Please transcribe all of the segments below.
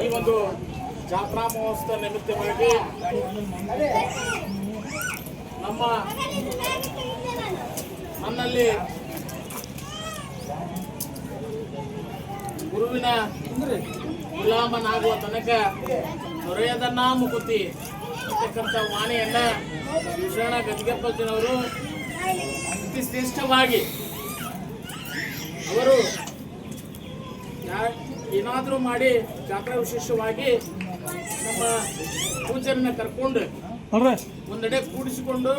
ಈ ಒಂದು ಜಾತ್ರಾ ಮಹೋತ್ಸವ ನಿಮಿತ್ತವಾಗಿ ನಮ್ಮ ನನ್ನಲ್ಲಿ ಗುರುವಿನ ಗುಲಾಮನಾಗುವ ತನಕ ದೊರೆಯದನ್ನ ಮುಕುತಿ ಅಂತಕ್ಕಂಥ ವಾಣಿಯನ್ನ ವಿಶ್ವಣ ಗದ್ಗೆಪ್ಪಜ್ಜನವರು ಅತಿ ಶ್ರೇಷ್ಠವಾಗಿ ಅವರು ಏನಾದರೂ ಮಾಡಿ ಜಾತ್ರಾ ವಿಶೇಷವಾಗಿ ನಮ್ಮ ಪೂಜರನ್ನ ಕರ್ಕೊಂಡು ಒಂದೆಡೆ ಕೂಡಿಸಿಕೊಂಡು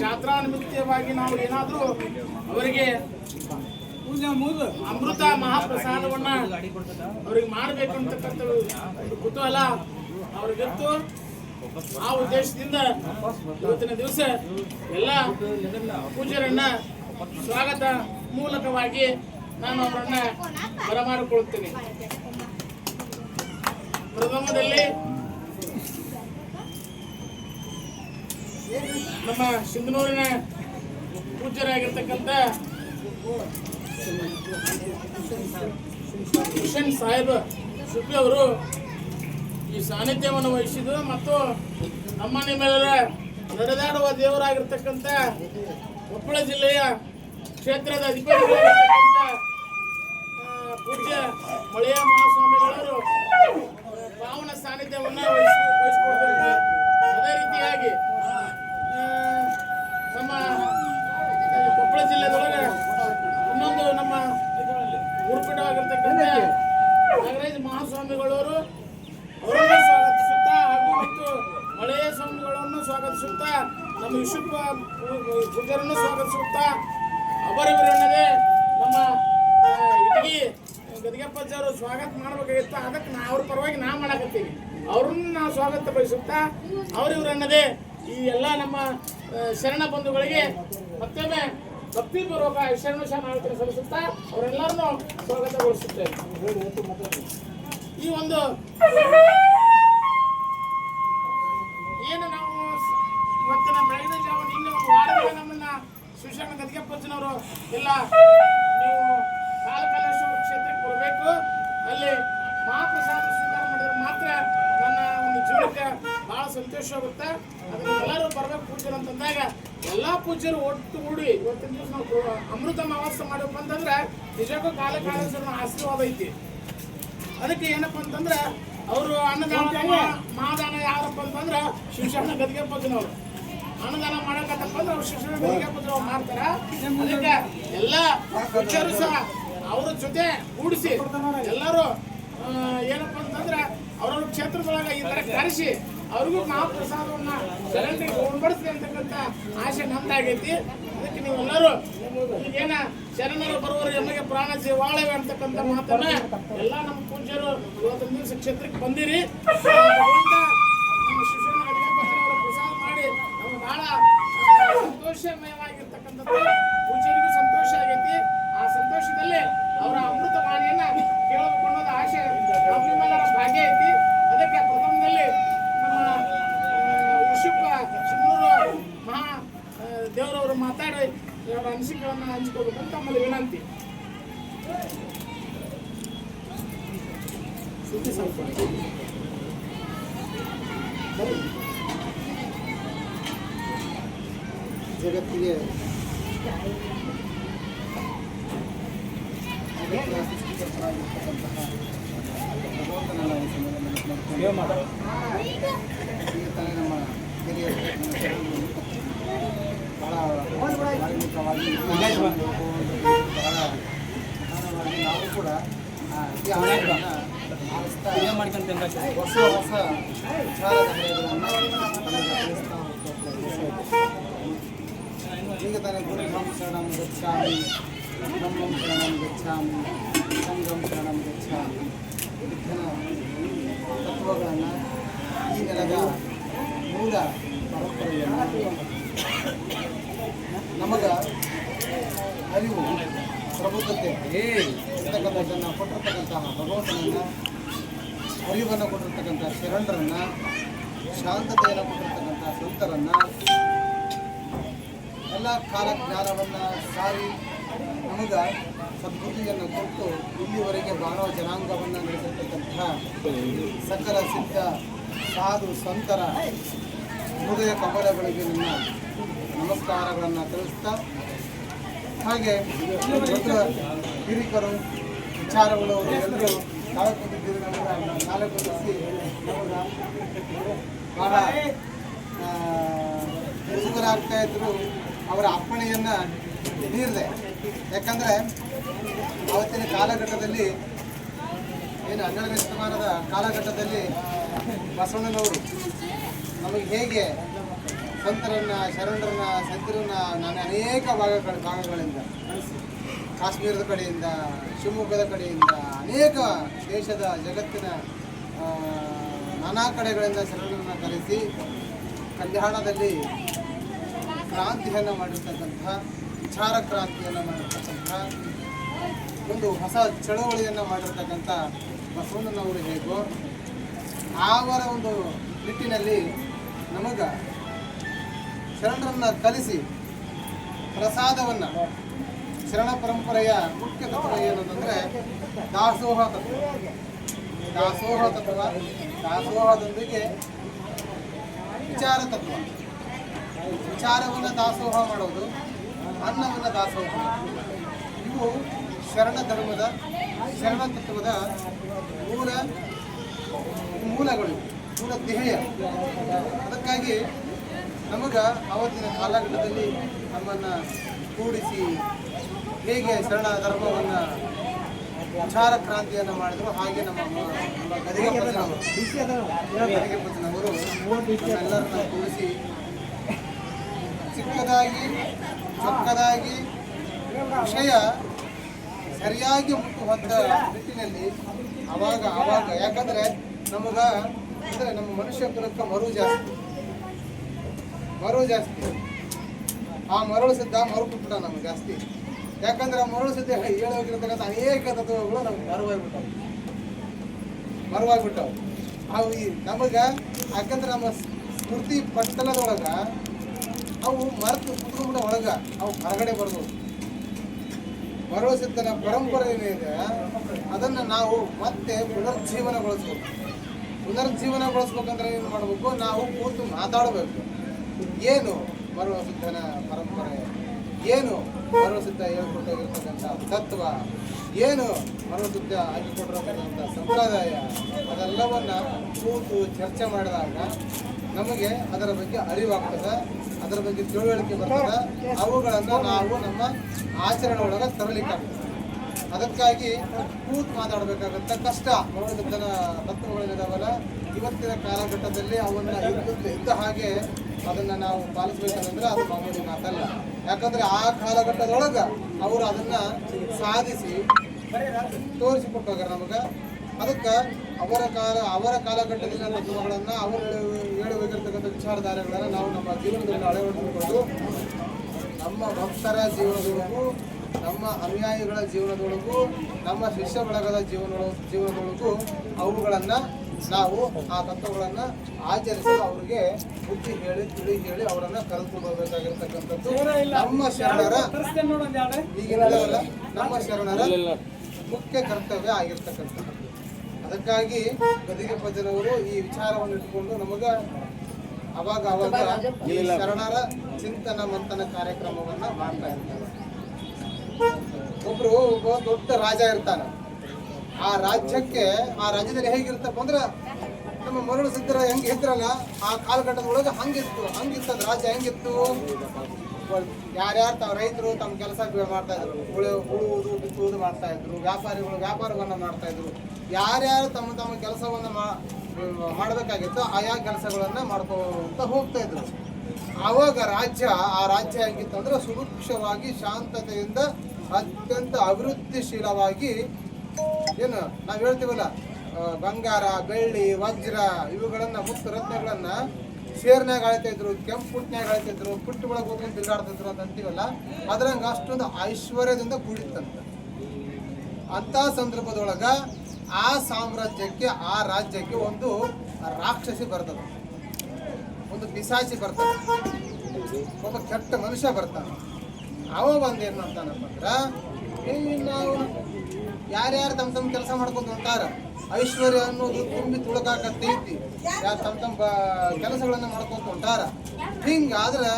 ಜಾತ್ರಾ ನಿಮಿತ್ತವಾಗಿ ನಾವು ಏನಾದರೂ ಅವರಿಗೆ ಅಮೃತ ಮಹಾಪ್ರಸಾದವನ್ನ ಅವ್ರಿಗೆ ಮಾಡಬೇಕಂತಕ್ಕಂಥ ಒಂದು ಕುತೂಹಲ ಅವ್ರಿಗಿತ್ತು. ಆ ಉದ್ದೇಶದಿಂದ ಇವತ್ತಿನ ದಿವಸ ಎಲ್ಲ ಪೂಜರನ್ನ ಸ್ವಾಗತ ಮೂಲಕವಾಗಿ ನಾನು ಅವರನ್ನ ಬರಮಾಡಿಕೊಳ್ಳುತ್ತೇನೆ. ಪ್ರಥಮದಲ್ಲಿ ನಮ್ಮ ಸಿಂಧನೂರಿನ ಪೂಜ್ಯರಾಗಿರ್ತಕ್ಕಂಥ ಕಿಶನ್ ಸಾಹೇಬ್ ಸುಬ್ಬಿ ಅವರು ಈ ಸಾನ್ನಿಧ್ಯವನ್ನು ವಹಿಸಿದ್ರು ಮತ್ತು ನಮ್ಮ ನಿಮ್ಮೆಲ್ಲರ ನಡೆದಾಡುವ ದೇವರಾಗಿರ್ತಕ್ಕಂಥ ಕೊಪ್ಪಳ ಜಿಲ್ಲೆಯ ಕ್ಷೇತ್ರದ ಅಧಿಕಾರಿಗಳು ಪೂಜ್ಯ ಮಳೆಯ ಮಹಾಸ್ವಾಮಿಗಳವರು ಪಾವನ ಸಾನ್ನಿಧ್ಯವನ್ನು ವಹಿಸಿ ವಹಿಸಿಕೊಡ್ತಾರೆ. ಬಂಧುಗಳಿಗೆ ಮತ್ತೊಮ್ಮೆ ಭಕ್ತಿಪೂರ್ವಕ ಶರಣ ಶರಣಾರ್ಥಿ ಸಲ್ಲಿಸುತ್ತಾ ಅವರೆಲ್ಲರನ್ನೂ ಸ್ವಾಗತಗೊಳಿಸುತ್ತೇವೆ ಈ ಒಂದು ಏನು ನಾವು ಇವತ್ತಿನ ಬೆಳಗಿನ ಜಾವ ನಿನ್ನೆ ಒಂದು ವಾರದಿಂದ ನಮ್ಮನ್ನ ಶಿವಶರಣ ಗದಿಗೆಪ್ಪಜ್ಜನವರು ಇಲ್ಲ ನೀವು ಕಾಲಕಾಲೇಶ್ವರ ಕ್ಷೇತ್ರಕ್ಕೆ ಬರಬೇಕು. ಅಲ್ಲಿ ಮಹಾಪ್ರಸಾದ ಸ್ವೀಕಾರ ಮಾಡಿದ್ರೆ ಮಾತ್ರ ನನ್ನ ಒಂದು ಜೀವನಕ್ಕೆ ಬಹಳ ಸಂತೋಷ ಆಗುತ್ತೆ ಅದಕ್ಕೆ ಎಲ್ಲರೂ ಬರಬೇಕು ಪೂಜೆ ಅಂತಂದಾಗ ಎಲ್ಲಾ ಪೂಜ್ಯರು ಒಟ್ಟುಗೂಡಿ ಇವತ್ತಿನ ದಿವಸ ನಾವು ಅಮೃತ ಮಹೋತ್ಸವ ಮಾಡಬೇಕು ಅಂತಂದ್ರೆ ನಿಜಕ್ಕೂ ಕಾಲಕಾಲೇಶ್ವರನ ಆಶೀರ್ವಾದ ಐತಿ. ಅದಕ್ಕೆ ಏನಪ್ಪ ಅಂತಂದ್ರೆ ಅವರು ಅನ್ನದಾನ ಮಹಾದಾನ ಯಾರಪ್ಪ ಅಂತಂದ್ರೆ ಶಿವಶರಣ ಪದ್ನವ್ರು ಅನ್ನದಾನ ಮಾಡಕತ್ತಪ್ಪ ಅಂದ್ರೆ ಅವ್ರು ಶಿವಶರಣ ಗದಿಗೆಪ್ಪಜ್ಜನವ್ರು ಮಾಡ್ತಾರ. ಅದಕ್ಕೆ ಎಲ್ಲ ಪೂಜ್ಯರು ಸಹ ಅವ್ರ ಜೊತೆ ಕೂಡಿಸಿ ಎಲ್ಲರೂ ಏನಪ್ಪ ಅಂತಂದ್ರೆ ಅವ್ರವ್ರ ಕ್ಷೇತ್ರದೊಳಗೆ ಈ ತರ ಕರೆಸಿ ಅವ್ರಿಗೂ ಮಹಾಪ್ರಸಾದವನ್ನ ಜನತೆಗೆ ಉಣ್ಬಡಿಸ್ಲಿ ಅಂತಕ್ಕಂಥ ಆಶೆ ನಮ್ದಾಗೈತಿ. ಅದಕ್ಕೆ ನೀವೆಲ್ಲರೂ ಈಗೇನ ಶರಣರು ಬರುವವರು ಎಮ್ಮೆಗೆ ಪ್ರಾಣ ಜೀವಾಳವೆ ಅಂತಕ್ಕಂಥ ಮಾತನ್ನ ಎಲ್ಲ ನಮ್ಮ ಪೂಜ್ಯರು ಇವತ್ತಿನ ದಿವಸ ಕ್ಷೇತ್ರಕ್ಕೆ ಬಂದಿರಿ. ಪ್ರಸಾದ ಮಾಡಿ. ನಮ್ಗೆ ಬಹಳ ಸಂತೋಷಮಯವಾಗಿರ್ತಕ್ಕಂಥದ್ದು ಪೂಜ್ಯರಿಗೂ ಸಂತೋಷ ಆಗೈತಿ ಆ ಸಂತೋಷದಲ್ಲಿ ಅವರ ಅಮೃತ ವಾಣಿಯನ್ನ ಕೇಳಬೇಕು ಅನ್ನೋದು ಆಸೆ ನಮ್ಮೆಲ್ಲರ ಭಾಗ್ಯ ಐತಿ ಅದಕ್ಕೆ ಪ್ರಥಮದಲ್ಲಿ ನಮ್ಮ ವಿಶುಪ್ಪ ಸಿಂಧೂರು ಮಹಾ ಆ, ದೇವರವರು ಮಾತಾಡಿ ಅವರ ಅನಿಸಿಕೆಗಳನ್ನು ಹಂಚ್ಕೋಬೇಕು ಅಂತ ತಮ್ಮಲ್ಲಿ ವಿನಂತಿ ಸುದ್ದಿ ಸ್ವಲ್ಪ ಜಗತ್ತಿಗೆ ಅಗತ್ಯ ಸೃಷ್ಟಿಕರ್ತರಾಗಿರ್ತಕ್ಕಂತಹ ಭಗವಂತನನ್ನ ಈ ಸಮಯದಲ್ಲಿ ಸ್ಮರಿಸ್ಕೊಂಡು ಈಗ ತಾನೇ ನಮ್ಮ ಹಿರಿಯರು ನಮ್ಮ ಶರಣರು ಬಹಳ ಮಹಾನವಾಗಿ ನಾವು ಕೂಡ ಈ ಆಲಯವನ್ನು ಆಲಿಸ್ತಾ ಹೊಸ ಹೊಸ ಹೋಗ್ತಾ ಈಗ ತಾನೇ ಗುರುಭಂ ಶರಣಂ ಗಚ್ಚಾಮಿ ಬ್ರಹ್ಮಂ ಶರಣಂ ಗಚ್ಚಾಮಿ ಸಂಘಂ ಶರಣಂ ಗಚ್ಚಾಮಿ ಬುದ್ಧನ ತತ್ವಗಳನ್ನು ಈ ನೆಲದ ಮೂಲ ನಮಗ ಅರಿವು, ಪ್ರಬುದ್ಧತೆ ಇರ್ತಕ್ಕಂಥದ್ದನ್ನು ಕೊಟ್ಟಿರ್ತಕ್ಕಂತಹ ಭಗವಂತನನ್ನು, ಅರಿವನ್ನು ಕೊಟ್ಟಿರ್ತಕ್ಕಂಥ ಶರಣರನ್ನು, ಶಾಂತತೆಯನ್ನು ಕೊಟ್ಟಿರ್ತಕ್ಕಂಥ ಸಂತರನ್ನು, ಎಲ್ಲ ಕಾಲ ಜ್ಞಾನವನ್ನು ಸಾರಿ ನಮಗ ಸದ್ಬುದ್ಧಿಯನ್ನು ಕೊಟ್ಟು ಇಲ್ಲಿವರೆಗೆ ಮಾನವ ಜನಾಂಗವನ್ನು ನಡೆಸಿರ್ತಕ್ಕಂತಹ ಸಕಲ ಸಿದ್ಧ, ಸಾಧು, ಸಂತರ ಹೃದಯ ಕಮಲಗಳಿಗೆ ನನ್ನ ನಮಸ್ಕಾರಗಳನ್ನು ತಿಳಿಸ್ತಾ ಹಾಗೆ ಹಿರಿಕರು, ವಿಚಾರಗಳು ಎಲ್ಲರೂ ನಾಳೆ ಕೂತಿದ್ದೀರಿ ನಮಗೆ ನಾಳೆ ಬಹಳ ಮುಜುಗರಾಗ್ತಾ ಇದ್ರು. ಅವರ ಅಪ್ಪಣೆಯನ್ನು ನೀರಿದೆ ಯಾಕಂದರೆ ಅವತ್ತಿನ ಕಾಲಘಟ್ಟದಲ್ಲಿ ಏನು ಹನ್ನೆರಡನೇ ಶತಮಾನದ ಕಾಲಘಟ್ಟದಲ್ಲಿ ಬಸವಣ್ಣನವರು ನಮಗೆ ಹೇಗೆ ಸಂತರನ್ನ, ಶರಣರನ್ನ ಸಂತರನ್ನ ನಾನು ಅನೇಕ ಭಾಗಗಳ ಭಾಗಗಳಿಂದ ಕಾಶ್ಮೀರದ ಕಡೆಯಿಂದ, ಶಿವಮೊಗ್ಗದ ಕಡೆಯಿಂದ, ಅನೇಕ ದೇಶದ ಜಗತ್ತಿನ ನಾನಾ ಕಡೆಗಳಿಂದ ಶರಣರನ್ನು ಕರೆಸಿ, ಕಲ್ಯಾಣದಲ್ಲಿ ಕ್ರಾಂತಿಯನ್ನು ಮಾಡಿರ್ತಕ್ಕಂಥ, ವಿಚಾರ ಕ್ರಾಂತಿಯನ್ನು ಮಾಡಿರ್ತಕ್ಕಂಥ, ಒಂದು ಹೊಸ ಚಳುವಳಿಯನ್ನು ಮಾಡಿರ್ತಕ್ಕಂಥ ಬಸವಣ್ಣನವರು ಹೇಗೋ ಅವರ ಒಂದು ನಿಟ್ಟಿನಲ್ಲಿ ನಮಗ ಶರಣರನ್ನ ಕಲಿಸಿ ಪ್ರಸಾದವನ್ನು ಶರಣ ಪರಂಪರೆಯ ಮುಖ್ಯ ತತ್ವ ಏನಂತಂದ್ರೆ ದಾಸೋಹ ತತ್ವ. ದಾಸೋಹ ತತ್ವ, ದಾಸೋಹದೊಂದಿಗೆ ವಿಚಾರ ತತ್ವ. ವಿಚಾರವನ್ನು ದಾಸೋಹ ಮಾಡೋದು, ಅನ್ನವನ್ನು ದಾಸೋಹ ಇವು ಶರಣ ಧರ್ಮದ, ಶರಣ ತತ್ವದ ಮೂಲ, ಮೂಲಗಳು, ಮೂಲ ಧ್ಯೇಯ ಅದಕ್ಕಾಗಿ ನಮಗ ಅವತ್ತಿನ ಕಾಲಘಟ್ಟದಲ್ಲಿ ನಮ್ಮನ್ನು ಕೂಡಿಸಿ ಹೇಗೆ ಶರಣ ಧರ್ಮವನ್ನು ವಿಚಾರ ಕ್ರಾಂತಿಯನ್ನು ಮಾಡಿದ್ರು ಹಾಗೆ ನಮ್ಮ ನಮ್ಮ ಗದಿಗೆ ನಮ್ಮೆಲ್ಲರನ್ನ ಕೂಡಿಸಿ ಚಿಕ್ಕದಾಗಿ, ಚೊಕ್ಕದಾಗಿ, ವಿಷಯ ಸರಿಯಾಗಿ ಮುಟ್ಟುವಂಥ ನಿಟ್ಟಿನಲ್ಲಿ ಅವಾಗ ಅವಾಗ ಯಾಕಂದ್ರೆ ನಮಗ, ಅಂದ್ರೆ ನಮ್ಮ ಮನುಷ್ಯ ಕುಲಕ್ಕೆ ಮರು ಜಾಸ್ತಿ. ಮರು ಜಾಸ್ತಿ. ಆ ಮರಳು ಸಿದ್ಧ ಮರುಪುಟ್ಟ ನಮ್ಗೆ ಜಾಸ್ತಿ. ಯಾಕಂದ್ರೆ ಆ ಮರಳು ಸಿದ್ಧ ಹೇಳೋಗಿರ್ತಕ್ಕಂಥ ಅನೇಕ ತತ್ವಗಳು ನಮ್ಗೆ ಮರವಾಗ್ಬಿಟ್ಟವು. ಮರವಾಗ್ಬಿಟ್ಟವು. ಅವು ಈ ನಮಗೆ ಯಾಕಂದ್ರೆ ನಮ್ಮ ಸ್ಮೃತಿ ಪಟ್ಟಲದೊಳಗೆ ಅವು ಮರೆತು ಕುತ್ಕೊಂಡ್ಬಿಟ್ಟ ಒಳಗ ಅವು ಹೊರಗಡೆ ಬರ್ಬೋದು ಮರಳು ಸಿದ್ಧನ ಪರಂಪರೆ ಏನಿದೆ ಅದನ್ನು ನಾವು ಮತ್ತೆ ಪುನರ್ಜೀವನಗೊಳಿಸ್ಬೇಕು. ಪುನರ್ಜೀವನಗೊಳಿಸ್ಬೇಕಂದ್ರೆ ಏನು ಮಾಡಬೇಕು? ನಾವು ಕೂತು ಮಾತಾಡಬೇಕು. ಏನು ಮರಳು ಸಿದ್ಧನ ಪರಂಪರೆ? ಏನು ಮರಳು ಸಿದ್ಧ ಹೇಳ್ಕೊಟ್ಟಿರ್ತಕ್ಕಂಥ ತತ್ವ? ಏನು ಮರಳು ಸಿದ್ಧ ಹಾಕಿಕೊಟ್ಟಿರ್ತಕ್ಕಂಥ ಸಂಪ್ರದಾಯ? ಅದೆಲ್ಲವನ್ನ ಕೂತು ಚರ್ಚೆ ಮಾಡಿದಾಗ ನಮಗೆ ಅದರ ಬಗ್ಗೆ ಅರಿವಾಗ್ತದೆ, ಅದರ ಬಗ್ಗೆ ತಿಳುವಳಿಕೆ ಬರ್ತದೆ, ಅವುಗಳನ್ನು ನಾವು ನಮ್ಮ ಆಚರಣೆ ಒಳಗೆ ತರಲಿಕ್ಕಾಗ್ತದೆ. ಅದಕ್ಕಾಗಿ ಕೂತು ಮಾತಾಡಬೇಕಾಗತ್ತೆ ಕಷ್ಟ. ಮೌಲ್ಯದ ತತ್ವಗಳೇನಿದಾವಲ್ಲ ಇವತ್ತಿನ ಕಾಲಘಟ್ಟದಲ್ಲಿ ಅವನ್ನ ಇದ್ದ ಹಾಗೆ ಅದನ್ನ ನಾವು ಪಾಲಿಸ್ಬೇಕಂದ್ರೆ ಅದು ಮಾಮೂಲಿ ಮಾತಲ್ಲ. ಯಾಕಂದ್ರೆ ಆ ಕಾಲಘಟ್ಟದೊಳಗ ಅವರು ಅದನ್ನ ಸಾಧಿಸಿ ತೋರಿಸಿಕೊಟ್ಟು ಹೋಗ್ಯಾರ ನಮಗೆ. ಅದಕ್ಕೆ ಅವರ ಕಾಲ, ಅವರ ಕಾಲಘಟ್ಟದಲ್ಲಿನ ತತ್ವಗಳನ್ನು ಅವರು ಹೇಳಬೇಕಿರ್ತಕ್ಕಂಥ ವಿಚಾರಧಾರೆಗಳನ್ನು ನಾವು ನಮ್ಮ ಜೀವನದಲ್ಲಿ ಅಳವಡಿಸಿಕೊಂಡು ನಮ್ಮ ಭಕ್ತರ ಜೀವನದೊಳಗೂ, ನಮ್ಮ ಅನುಯಾಯಿಗಳ ಜೀವನದೊಳಗೂ, ನಮ್ಮ ಶಿಷ್ಯ ಬಳಗದ ಜೀವನ ಜೀವನದೊಳಗೂ ಅವುಗಳನ್ನು ನಾವು ಆ ತತ್ವಗಳನ್ನು ಆಚರಿಸಲು ಅವರಿಗೆ ಬುದ್ಧಿ ಹೇಳಿ ತಿಳಿ ಹೇಳಿ ಅವರನ್ನು ಕರೆದುಕೊಂಡು ಹೋಗಬೇಕಾಗಿರ್ತಕ್ಕಂಥದ್ದು ನಮ್ಮ ಶರಣರ ಈಗಿನಲ್ಲ ನಮ್ಮ ಶರಣರ ಮುಖ್ಯ ಕರ್ತವ್ಯ ಆಗಿರ್ತಕ್ಕಂಥದ್ದು. ಅದಕ್ಕಾಗಿ ಗದಿಗೆ ಪದ್ಯನವರು ಈ ವಿಚಾರವನ್ನು ಇಟ್ಟುಕೊಂಡು ನಮಗ ಅವಾಗ ಅವಾಗ ಈ ಶರಣರ ಚಿಂತನ ಮಂಥನ ಕಾರ್ಯಕ್ರಮವನ್ನ ಮಾಡ್ತಾ ಇರ್ತಾರೆ. ಒಬ್ರು ಒಬ್ಬ ದೊಡ್ಡ ರಾಜ ಇರ್ತಾನ. ಆ ರಾಜ್ಯಕ್ಕೆ, ಆ ರಾಜ್ಯದಲ್ಲಿ ಹೇಗಿರ್ತಪ್ಪ ಅಂದ್ರೆ ನಮ್ಮ ಮರಳು ಸಿದ್ಧರ ಹೆಂಗೆ ಇದ್ರಲ್ಲ, ಆ ಕಾಲಘಟ್ಟದೊಳಗೆ ಹಂಗಿತ್ತು ಹಂಗಿತ್ತದ ರಾಜ್ಯ, ಹೆಂಗಿತ್ತು? ಯಾರ್ಯಾರು ತಾವು ರೈತರು ತಮ್ಮ ಕೆಲಸ ಮಾಡ್ತಾ ಇದ್ರು ಉಳು ಉಳುವುದು ಬಿತ್ತುವುದು ಮಾಡ್ತಾ ಇದ್ರು, ವ್ಯಾಪಾರಿಗಳು ವ್ಯಾಪಾರವನ್ನು ಮಾಡ್ತಾ ಇದ್ರು, ಯಾರ್ಯಾರು ತಮ್ಮ ತಮ್ಮ ಕೆಲಸವನ್ನ ಮಾಡಬೇಕಾಗಿತ್ತು ಆಯಾ ಕೆಲಸಗಳನ್ನ ಮಾಡ್ಕೋತ ಹೋಗ್ತಾ ಇದ್ರು. ಅವಾಗ ರಾಜ್ಯ, ಆ ರಾಜ್ಯ ಹೇಗಿತ್ತು ಅಂದ್ರೆ ಸುಭಿಕ್ಷವಾಗಿ ಶಾಂತತೆಯಿಂದ ಅತ್ಯಂತ ಅಭಿವೃದ್ಧಿಶೀಲವಾಗಿ ಏನು, ನಾವು ಹೇಳ್ತೀವಲ್ಲ ಬಂಗಾರ, ಬೆಳ್ಳಿ, ವಜ್ರ, ಇವುಗಳನ್ನ ಮುತ್ತು ರತ್ನಗಳನ್ನ ಸೇರ್ನಾಗ ಆಳ್ತಾ ಇದ್ರು ಕೆಂಪು ಪುಟ್ನ್ಯಾಗ ಆಳ್ತಾ ಇದ್ರು ಪುಟ್ಟು ಒಳಗೆ ಹೋಗ್ಕೊಂಡು ತಿರುಗಾಡ್ತಿದ್ರು ಅಂತ ಅಂತೀವಲ್ಲ, ಅದ್ರಂಗ ಅಷ್ಟೊಂದು ಐಶ್ವರ್ಯದಿಂದ ಕೂಡಿತ್ತಂತ. ಅಂತ ಸಂದರ್ಭದೊಳಗ ಆ ಸಾಮ್ರಾಜ್ಯಕ್ಕೆ, ಆ ರಾಜ್ಯಕ್ಕೆ ಒಂದು ರಾಕ್ಷಸಿ ಬರ್ತದೆ. ಒಂದು ಪಿಸಾಚಿ ಬರ್ತದೆ. ಒಬ್ಬ ಕೆಟ್ಟ ಮನುಷ್ಯ ಬರ್ತಾನೆ. ಅವ ಬಂದೇನು ಅಂತಾನಪ್ಪ ಅಂದ್ರ ಯಾರ್ಯಾರು ತಮ್ಮ ತಮ್ಮ ಕೆಲಸ ಮಾಡ್ಕೊಂಡು ಹೊಂಟಾರ, ಐಶ್ವರ್ಯ ಅನ್ನೋದು ತುಂಬಿ ತುಳುಕಾಕತ್ತೈತಿ ಯಾರು ತಮ್ಮ ತಮ್ಮ ಕೆಲಸಗಳನ್ನು ಮಾಡ್ಕೊಂಡು ಹೊಂಟಾರ. ಹಿಂಗಾದ್ರೆ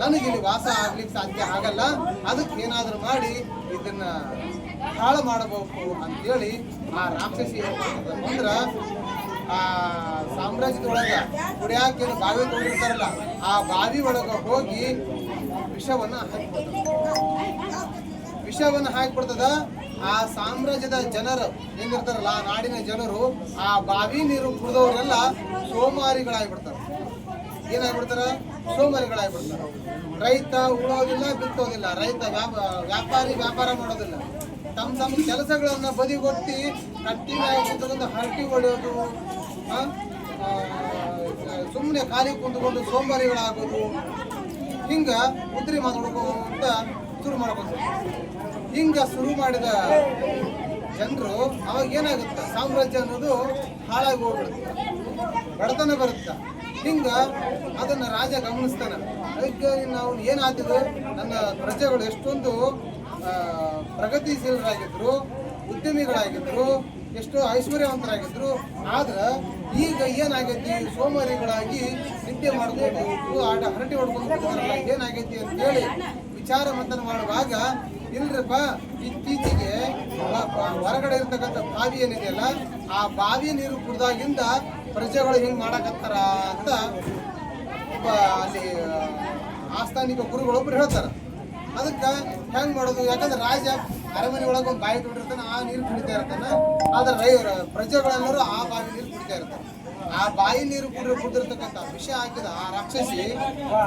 ನನಗೆ ಇಲ್ಲಿ ವಾಸ ಆಗ್ಲಿಕ್ಕೆ ಸಾಧ್ಯ ಆಗಲ್ಲ. ಅದಕ್ಕೆ ಏನಾದರೂ ಮಾಡಿ ಇದನ್ನ ಹಾಳು ಮಾಡಬೇಕು ಅಂತೇಳಿ ಆ ರಾಕ್ಷಸಿ ಅಂದ್ರ, ಆ ಸಾಮ್ರಾಜ್ಯದೊಳಗ ಕುಡಿಯಾಕೆ ಬಾವಿ ತೊಗೊಂಡಿರ್ತಾರಲ್ಲ ಆ ಬಾವಿ ಒಳಗೆ ಹೋಗಿ ವಿಷವನ್ನ ಹಾಕಿಬಿಡ್ತದ. ವಿಷವನ್ನ ಹಾಕ್ಬಿಡ್ತದ. ಆ ಸಾಮ್ರಾಜ್ಯದ ಜನರು ಏನಿರ್ತಾರಲ್ಲ, ಆ ನಾಡಿನ ಜನರು, ಆ ಬಾವಿ ನೀರು ಕುಡಿದವರೆಲ್ಲ ಸೋಮಾರಿಗಳಾಗ್ಬಿಡ್ತಾರೆ. ಏನಾಗ್ಬಿಡ್ತಾರ? ಸೋಮಾರಿಗಳಾಗ್ಬಿಡ್ತಾರ. ರೈತ ಉಳೋದಿಲ್ಲ, ಬಿತ್ತೋದಿಲ್ಲ. ರೈತ ವ್ಯಾಪ- ವ್ಯಾಪಾರಿ ವ್ಯಾಪಾರ ಮಾಡೋದಿಲ್ಲ. ತಮ್ಮ ತಮ್ಮ ಕೆಲಸಗಳನ್ನ ಬದಿಗೊಟ್ಟಿ ಕಟ್ಟಿ ಕುಂತ್ಕೊಂಡು ಹರಟಿ ಹೊಡೆಯೋದು ಸುಮ್ಮನೆ ಖಾಲಿ ಕುಂತ್ಕೊಂಡು ಸೋಮಾರಿಗಳಾಗೋದು, ಹಿಂಗ ಉದ್ರಿ ಮಾತಾಡ್ಕೋ ಅಂತ ಶುರು ಮಾಡ್ಕೊಂಡು ಹಿಂಗ ಶುರು ಮಾಡಿದ ಜನರು, ಅವಾಗ ಏನಾಗುತ್ತೆ? ಸಾಮ್ರಾಜ್ಯ ಅನ್ನೋದು ಹಾಳಾಗಿ ಹೋಗ್ಬಿಡುತ್ತೆ. ಬಡತನ ಬರುತ್ತೆ. ಹಿಂಗ ಅದನ್ನ ರಾಜ ಗಮನಿಸ್ತಾನೆ. ಅದಕ್ಕೆ ನಾವು ಏನಾದ್ರು ನನ್ನ ಪ್ರಜೆಗಳು ಎಷ್ಟೊಂದು ಪ್ರಗತಿಶೀಲರಾಗಿದ್ರು, ಉದ್ಯಮಿಗಳಾಗಿದ್ರು, ಎಷ್ಟೋ ಐಶ್ವರ್ಯವಂತರಾಗಿದ್ರು, ಆದ್ರೆ ಈಗ ಏನಾಗೈತಿ? ಸೋಮಾರಿಗಳಾಗಿ ನಿದ್ದೆ ಮಾಡ್ಕೊಂಡು ಆಟ ಹರಟಿ ಹೊಡ್ಕೊಂಡು ಏನಾಗೈತಿ ಅಂತ ಹೇಳಿ ವಿಚಾರ ಮಂಥನ ಮಾಡುವಾಗ ಇಲ್ರಪ್ಪ, ಇತ್ತೀಚೆಗೆ ಹೊರಗಡೆ ಇರ್ತಕ್ಕಂಥ ಬಾವಿ ಏನಿದೆಯಲ್ಲ, ಆ ಬಾವಿ ನೀರು ಕುಡ್ದಾಗಿಂದ ಪ್ರಜೆಗಳು ಹಿಂಗೆ ಮಾಡಕತ್ತಾರ ಅಂತ ಒಬ್ಬ ಅಲ್ಲಿ ಆಸ್ಥಾನಿಕ ಗುರುಗಳೊಬ್ರು ಹೇಳ್ತಾರೆ. ಅದಕ್ಕೆ ಹೆಂಗ್ ಮಾಡೋದು? ಯಾಕಂದ್ರೆ ರಾಜ ಅರಮನೆ ಒಳಗೆ ಒಂದು ಬಾವಿ ಆ ನೀರು ಕುಡಿತಾ ಇರ್ತಾನೆ. ಆದ್ರೆ ರೈ, ಪ್ರಜೆಗಳೆಲ್ಲರೂ ಆ ಬಾವಿ ನೀರು ಕುಡಿತಾ ಇರ್ತಾರೆ. ಆ ಬಾವಿ ನೀರು ಕುಡಿದ್ರೆ ಕುಡಿದಿರ್ತಕ್ಕಂಥ ವಿಷ ಹಾಕಿದ ಆ ರಾಕ್ಷಸಿ,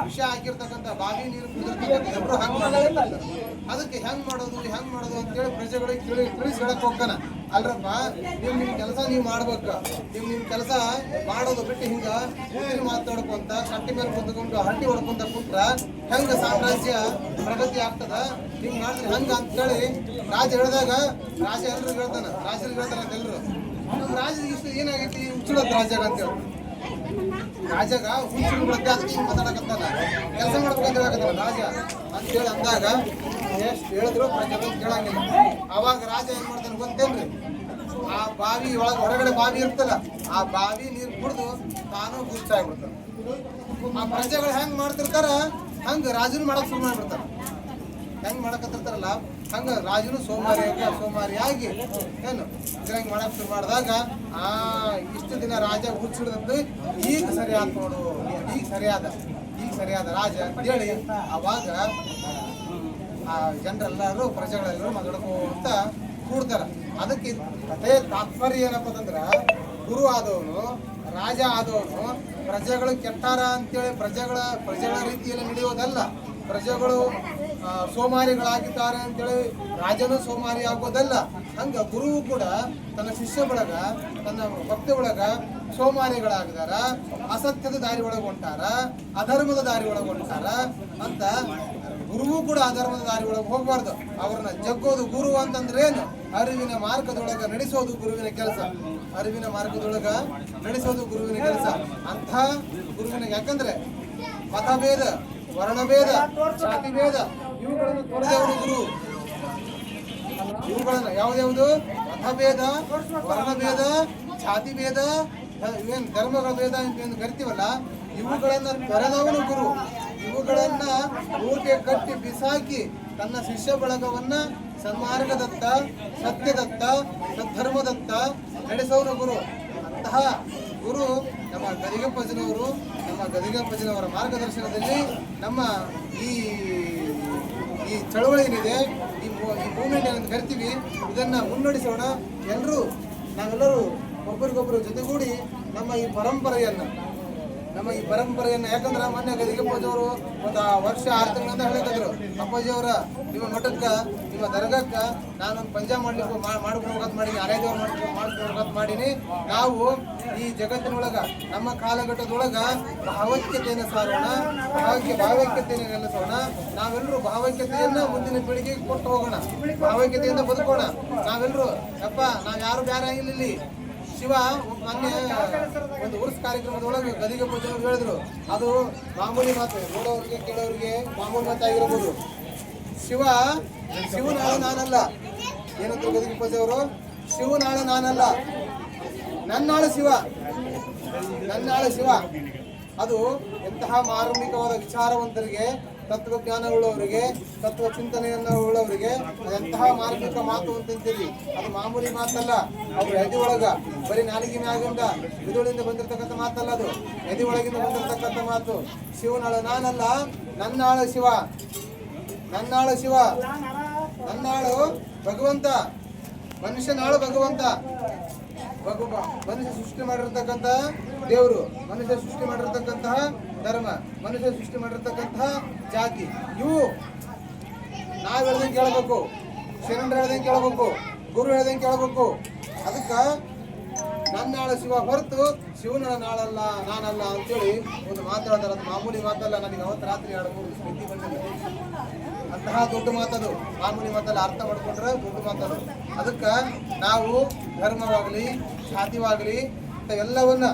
ವಿಷ ಹಾಕಿರ್ತಕ್ಕಂಥ ಬಾವಿ ನೀರು ಕುಡಿದಿರ್ತಕ್ಕಂಥ ಎಲ್ಲರೂ ಮಾಡೋದಿಲ್ಲ ಅದಕ್ಕೆ ಹೆಂಗ್ ಮಾಡೋದು ಹೆಂಗ್ ಮಾಡೋದು ಅಂತೇಳಿ ಪ್ರಜೆಗಳಿಗೆ ತಿಳಿ ತಿಳಿಸಿ ಹೇಳಕ್ ಹೋಗ್ತಾನ. ಅಲ್ರಪ್ಪ, ನಿಮ್ ನಿಮ್ ಕೆಲಸ ನೀವು ಮಾಡ್ಬೇಕ. ನಿಮ್ ನಿಮ್ ಕೆಲಸ ಮಾಡೋದು ಬಿಟ್ಟು ಹಿಂಗ ಮಾತಾಡ್ಕೊಂತ ಕಟ್ಟಿ ಮೇಲೆ ಕುತ್ಕೊಂಡು ಹಟ್ಟಿ ಹೊಡ್ಕೊಂತ ಕುಂತ್ರ ಹೆಂಗ ಸಾಮ್ರಾಜ್ಯ ಪ್ರಗತಿ ಆಗ್ತದ? ಹಿಂಗ್ ಮಾಡಿದ್ರೆ ಹೆಂಗ ಅಂತೇಳಿ ರಾಜ ಹೇಳಿದಾಗ ರಾಜ ಎಲ್ರು ಹೇಳ್ತಾನ. ರಾಜರಿಗೆ ಹೇಳ್ತಾನ ಎಲ್ರು. ನಮ್ಮ ರಾಜರಿಗೆ ಇಷ್ಟು ಏನಾಗೈತಿ? ರಾಜ ರಾಜಾಗ ಅಂತೇಳಿ ರಾಜಾಗ ಹುಚ್ಚು ಹಿಂಗ್ ಮಾತಾಡಕತ್ತಾನ. ಕೆಲಸ ಮಾಡ್ಬೇಕಂತ ರಾಜ ಅಂತೇಳಿ ಅಂದಾಗ ಎಷ್ಟು ಹೇಳಿದ್ರು ಪ್ರಜೆಗಳು ಕೇಳಂಗಿಲ್ಲ. ಅವಾಗ ರಾಜ ಏನ್ ಮಾಡ್ತಾನೆ ಗೊತ್ತೇನ್ರಿ? ಆ ಬಾವಿ ಒಳಗೆ ಹೊರಗಡೆ ಬಾವಿ ಇರ್ತಲ್ಲ, ಆ ಬಾವಿ ನೀರು ಕುಡಿದು ತಾನು ಹುಚ್ಚಾಗ್ಬಿಡ್ತಾನೆ. ಆ ಪ್ರಜೆಗಳು ಹೆಂಗ್ ಮಾಡ್ತಿರ್ತಾರ? ಹಂಗ ರಾಜನು ಮಾಡಕ್ ಶುರು ಮಾಡ್ಬಿಡ್ತಾರ ಹೆಂಗ್ ಮಾಡಕತ್ತಿರ್ತಾರಲ್ಲ? ಹಂಗ ರಾಜನು ಸೋಮಾರಿಯಾಗಿ ಸೋಮಾರಿಯಾಗಿ ಏನು ಇದ್ರಂಗ್ ಮಾಡಕ್ ಶುರು ಮಾಡಿದಾಗ, ಆ, ಇಷ್ಟು ದಿನ ರಾಜ ಹುಚ್ಚಿಡ್ದಂದು ಈಗ ಸರಿಯಾದ ನೋಡು, ಈಗ ಸರಿಯಾದ ಈಗ ಸರಿಯಾದ ರಾಜ ಅಂತೇಳಿ ಅವಾಗ ಆ ಜನರೆಲ್ಲರೂ ಪ್ರಜೆಗಳೆಲ್ಲರೂ ಮಾತಾಡ್ಕೋತಾ ಕೂಡ್ತಾರೆ. ಅದಕ್ಕೆ ಅದೇ ತಾತ್ಪರ್ಯ ಏನಪ್ಪ ಅಂತಂದ್ರ, ಗುರು ಆದವನು, ರಾಜ ಆದವನು ಪ್ರಜೆಗಳು ಕೆಟ್ಟಾರ ಅಂತೇಳಿ ಪ್ರಜೆಗಳ ಪ್ರಜೆಗಳ ರೀತಿಯಲ್ಲಿ ನಡೆಯೋದಲ್ಲ. ಪ್ರಜೆಗಳು ಸೋಮಾರಿಗಳಾಗಿದ್ದಾರೆ ಅಂತೇಳಿ ರಾಜನು ಸೋಮಾರಿ ಆಗೋದಲ್ಲ. ಹಂಗ ಗುರು ಕೂಡ ತನ್ನ ಶಿಷ್ಯ ಬಳಗ, ತನ್ನ ಭಕ್ತಿ ಒಳಗ ಸೋಮಾರಿಗಳಾಗಿದಾರ. ಅಸತ್ಯದ ದಾರಿ ಒಳಗೆ ಹೊಂಟಾರ ಅಧರ್ಮದ ದಾರಿ ಒಳಗೆ ಹೊಂಟಾರ ಅಂತ ಗುರುವು ಕೂಡ ಅಧರ್ಮದ ದಾರಿ ಒಳಗೆ ಹೋಗಬಾರ್ದು. ಅವ್ರನ್ನ ಜಗ್ಗೋದು ಗುರು ಅಂತಂದ್ರೆ ಏನು? ಅರಿವಿನ ಮಾರ್ಗದೊಳಗ ನಡೆಸೋದು ಗುರುವಿನ ಕೆಲಸ. ಅರಿವಿನ ಮಾರ್ಗದೊಳಗ ನಡೆಸೋದು ಗುರುವಿನ ಕೆಲಸ. ಅಂತ ಗುರುವಿನ ಯಾಕಂದ್ರೆ ಮತಭೇದ, ವರ್ಣಭೇದ, ಜಾತಿಭೇದ, ಇವುಗಳನ್ನು ತೊಡೆದವರು ಗುರು? ಇವುಗಳನ್ನ ಯಾವ್ದ್ಯಾವುದು ಮತಭೇದ, ವರ್ಣಭೇದ, ಜಾತಿಭೇದ ಏನ್ ಧರ್ಮಗಳ ಭೇದ ಅಂತ ಏನು ಕರಿತೀವಲ್ಲ, ಇವುಗಳನ್ನ ತೊರೆದವನು ಗುರು. ಇವುಗಳನ್ನ ಊಟೆ ಕಟ್ಟಿ ಬಿಸಾಕಿ ತನ್ನ ಶಿಷ್ಯ ಬಳಗವನ್ನ ಸನ್ಮಾರ್ಗದತ್ತ, ಸತ್ಯದತ್ತ, ಸದ್ಧರ್ಮದತ್ತ ನಡೆಸೋರು ಗುರು. ಅಂತಹ ಗುರು ನಮ್ಮ ಗದಿಗಪ್ಪಜನವರು ನಮ್ಮ ಗದಿಗಪ್ಪಜನವರ ಮಾರ್ಗದರ್ಶನದಲ್ಲಿ ನಮ್ಮ ಈ ಈ ಚಳವಳಿ ಏನಿದೆ ಈ ಮೂವ್ಮೆಂಟ್ ಏನಂತ ಕರಿತೀವಿ. ಇದನ್ನು ಮುನ್ನಡೆಸೋಣ. ಎಲ್ಲರೂ ನಾವೆಲ್ಲರೂ ಒಬ್ಬರಿಗೊಬ್ಬರು ಜೊತೆಗೂಡಿ ನಮ್ಮ ಈ ಪರಂಪರೆಯನ್ನ ನಮ್ಮ ಈ ಪರಂಪರೆಯನ್ನು ಯಾಕಂದ್ರೆ ಮೊನ್ನೆ ಗದಿಗಪ್ಪಜವರು ಒಂದು ವರ್ಷ ಆರು ತಿಂಗಳಿಂದ ಹೇಳಿದ್ರು ಅಪ್ಪಾಜಿಯವರ ನಿಮ್ಮ ಮಠಕ್ಕೆ, ನಿಮ್ಮ ದರ್ಗಕ್ಕ ನಾನೊಂದು ಪಂಜಾ ಮಾಡ್ಲಿಕ್ಕೆ ಮಾಡ್ಕೊಂಡು ಮಾಡೀನಿ ಅರೇದವ್ರು ಮಾಡ್ಕೊಂಡು ಮಾಡ್ಕೊಂಡು ಮಾಡೀನಿ. ನಾವು ಈ ಜಗತ್ತಿನೊಳಗ, ನಮ್ಮ ಕಾಲಘಟ್ಟದೊಳಗ ಭಾವೈಕ್ಯತೆಯನ್ನು ಸಾರೋಣ ಭಾವಕ್ಕೆ ಭಾವೈಕ್ಯತೆಯನ್ನು ನೆಲೆಸೋಣ. ನಾವೆಲ್ಲರೂ ಭಾವೈಕ್ಯತೆಯನ್ನ ಮುಂದಿನ ಪೀಳಿಗೆಗೆ ಕೊಟ್ಟು ಹೋಗೋಣ. ಭಾವೈಕ್ಯತೆಯಿಂದ ಬದುಕೋಣ. ನಾವೆಲ್ಲರೂ ಅಪ್ಪ ನಾವು ಯಾರು ಬೇರೆ ಆಗಿಲ್ಲ ಇಲ್ಲಿ. ಶಿವ ಮೊನ್ನೆ ಒಂದು ಉರ್ಸ್ ಕಾರ್ಯಕ್ರಮದೊಳಗೆ ಗದಿಗೆ ಪೂಜೆ ಹೇಳಿದ್ರು. ಅದು ಮಾಮೂಲಿ ಮಾತು, ನೋಡೋರಿಗೆ, ಕೇಳೋರಿಗೆ ಮಾಮೂಲಿ ಮಾತಾಗಿರ್ಬೋದು ಶಿವ ಶಿವನಾಳ ನಾನಲ್ಲ. ಏನಂತ ಗದಗಿಪ್ಪಜಿ ಅವರು? ಶಿವನಾಳ ನಾನಲ್ಲ. ನನ್ನಾಳು ಶಿವ. ನನ್ನಾಳು ಶಿವ. ಅದು ಎಂತಹ ಮಾರ್ಮಿಕವಾದ ವಿಚಾರವಂತರಿಗೆ ತತ್ವಜ್ಞಾನ ಉಳ್ಳವರಿಗೆ ತತ್ವ ಚಿಂತನೆಯನ್ನು ಉಳ್ಳವರಿಗೆ ಎಂತಹ ಮಾರ್ಮಿಕ ಮಾತು ಅಂತಂತೀರಿ ಅದು ಮಾಮೂಲಿ ಮಾತಲ್ಲ, ಅವ್ರ ಎದೆ ಒಳಗ. ಬರೀ ನಾಲಿಗೆ ಮ್ಯಾಗಿಂದ ಮಿದುಳಿಂದ ಬಂದಿರತಕ್ಕಂಥ ಮಾತಲ್ಲ ಅದು. ಎದೆ ಒಳಗಿಂದ ಬಂದಿರತಕ್ಕಂಥ ಮಾತು. ಶಿವನಾಳು, ನಾನಲ್ಲ, ನನ್ನಾಳು ಶಿವ. ನನ್ನಾಳು ಶಿವ. ನನ್ನಾಳು ಭಗವಂತ. ಮನುಷ್ಯನಾಳು ಭಗವಂತ. ಭಗವ, ಮನುಷ್ಯ ಸೃಷ್ಟಿ ಮಾಡಿರ್ತಕ್ಕಂತಹ ದೇವರು, ಮನುಷ್ಯ ಸೃಷ್ಟಿ ಮಾಡಿರ್ತಕ್ಕಂತಹ ಧರ್ಮ, ಮನುಷ್ಯ ಸೃಷ್ಟಿ ಮಾಡಿರ್ತಕ್ಕಂತಹ ಜಾತಿ. ಇವು ನಾವ್ ಹೇಳ್ದಂಗೆ ಕೇಳಬೇಕು, ಶರಣರು ಹೇಳ್ದಂಗೆ ಕೇಳಬೇಕು, ಗುರು ಹೇಳ್ದಂಗೆ ಕೇಳಬೇಕು. ಅದಕ್ಕ ನನ್ನಾಳ ಶಿವ ಹೊರತು ಶಿವನ ನಾಳಲ್ಲ, ನಾನಲ್ಲ ಅಂತೇಳಿ ಒಂದು ಮಾತಾಡ್ತಾರೆ ಅದು ಮಾಮೂಲಿ ಮಾತಲ್ಲ, ನನಗೆ ಅವತ್ತು ರಾತ್ರಿ ಎರಡು ಮೂರು ಸುದ್ದಿ ಬಂದಿಲ್ಲ ಅಂತಹ ದೊಡ್ಡ ಮಾತದು. ಮಾಮೂಲಿ ಮಾತಲ್ಲ ಅರ್ಥ ಮಾಡ್ಕೊಂಡ್ರೆ ದೊಡ್ಡ ಮಾತದು. ಅದಕ್ಕೆ ನಾವು ಧರ್ಮವಾಗಲಿ, ಜಾತಿವಾಗಲಿ, ಇಂಥವೆಲ್ಲವನ್ನ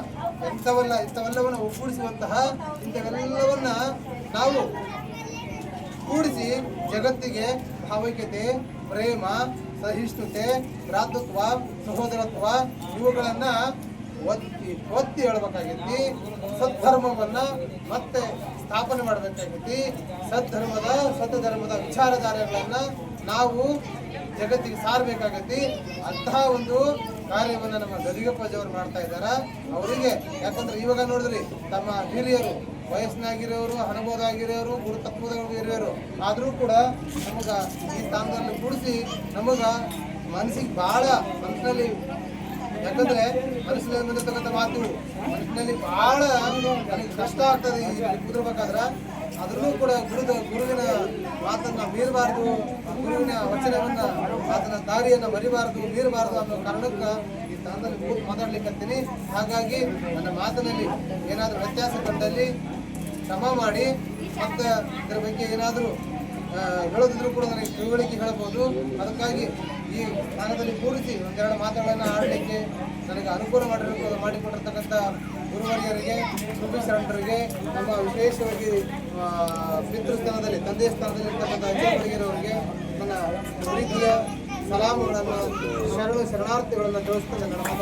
ಎಂಥವಲ್ಲ ಇಂಥವೆಲ್ಲವನ್ನ ಒಗ್ಗೂಡಿಸುವಂತಹ ಇಂಥವೆಲ್ಲವನ್ನ ನಾವು ಕೂಡಿಸಿ ಜಗತ್ತಿಗೆ ಭಾವೈಕ್ಯತೆ, ಪ್ರೇಮ, ಸಹಿಷ್ಣುತೆ ಭ್ರಾತೃತ್ವ ಸಹೋದರತ್ವ ಇವುಗಳನ್ನ ಒತ್ತಿ ಒತ್ತಿ ಹೇಳ್ಬೇಕಾಗೈತಿ. ಸದ್ಧರ್ಮವನ್ನ ಮತ್ತೆ ಸ್ಥಾಪನೆ ಮಾಡಬೇಕಾಗೈತಿ. ಸದ್ಧರ್ಮದ ಸದ್ಧರ್ಮದ ವಿಚಾರಧಾರೆಗಳನ್ನ ನಾವು ಜಗತ್ತಿಗೆ ಸಾರಬೇಕಾಗೈತಿ. ಅಂತಹ ಒಂದು ಕಾರ್ಯವನ್ನು ನಮ್ಮ ಗದಿಗಪ್ಪಜಿಯವರು ಮಾಡ್ತಾ ಇದ್ದಾರೆ. ಅವರಿಗೆ, ಯಾಕಂದ್ರೆ ಇವಾಗ ನೋಡಿದ್ರಿ, ತಮ್ಮ ಹಿರಿಯರು ವಯಸ್ಸಿನಾಗಿರೋರು ಅನುಭವ ಆಗಿರೋರು ಗುರುತತ್ವದ ಇರೋರು ಆದರೂ ಕೂಡ ನಮಗೆ ಈ ಸ್ಥಾನದಲ್ಲಿ ಕೂಡಿಸಿ ನಮಗೆ ಮನಸ್ಸಿಗೆ ಭಾಳ ಮನಸ್ಸಿನಲ್ಲಿ ಯಾಕಂದ್ರೆ ಮನಸ್ಸಿನಲ್ಲಿ ಬಂದಿರ್ತಕ್ಕಂಥ ಮಾತು, ಮನಸ್ಸಿನಲ್ಲಿ ಭಾಳ ನನಗೆ ಕಷ್ಟ ಆಗ್ತದೆ ಈ ಕುದುರ್ಬೇಕಾದ್ರೆ ಅದ್ರಲ್ಲೂ ಕೂಡ ಗುರುದ, ಗುರುವಿನ ಮಾತನ್ನ ಮೀರಬಾರ್ದು, ಗುರುವಿನ ವಚನವನ್ನ, ಆತನ ದಾರಿಯನ್ನ ಮರಿಬಾರ್ದು, ಮೀರಬಾರ್ದು ಅನ್ನೋ ಕಾರಣಕ್ಕೆ ಈ ಸ್ಥಾನದಲ್ಲಿ ಮಾತಾಡ್ಲಿಕ್ಕೆ ಹಾಗಾಗಿ ನನ್ನ ಮಾತಿನಲ್ಲಿ ಏನಾದರೂ ವ್ಯತ್ಯಾಸ ಕಂಡಲ್ಲಿ ಶ್ರಮ ಮಾಡಿ ಮತ್ತೆ ಇದರ ಬಗ್ಗೆ ಏನಾದರೂ ಹೇಳೋದಿದ್ರು ಕೂಡ ನನಗೆ ತಿಳುವಳಿಕೆ ಹೇಳ್ಬೋದು. ಅದಕ್ಕಾಗಿ ಈ ಸ್ಥಾನದಲ್ಲಿ ಕೂರಿಸಿ ಒಂದೆರಡು ಮಾತುಗಳನ್ನು ಆಡಲಿಕ್ಕೆ ನನಗೆ ಅನುಕೂಲ ಮಾಡಿರ ಮಾಡಿಕೊಂಡಿರ್ತಕ್ಕಂಥ ಗುರುವರಿಯರಿಗೆ ಸುಬ್ಬಿ ಶರಣರಿಗೆ ನಮ್ಮ ವಿಶೇಷವಾಗಿ ಪಿತೃಸ್ಥಾನದಲ್ಲಿ, ತಂದೆ ಸ್ಥಾನದಲ್ಲಿ ಇರ್ತಕ್ಕಂಥ ಅಜ್ಜಿಯವರಿಗೆ ನನ್ನ ಪ್ರೀತಿಯ ಸಲಾಮುಗಳನ್ನು, ಶರಣು ಶರಣಾರ್ಥಿಗಳನ್ನು ತಿಳಿಸ್ಕೊಂಡು ನನ್ನ ನಮ್ಮ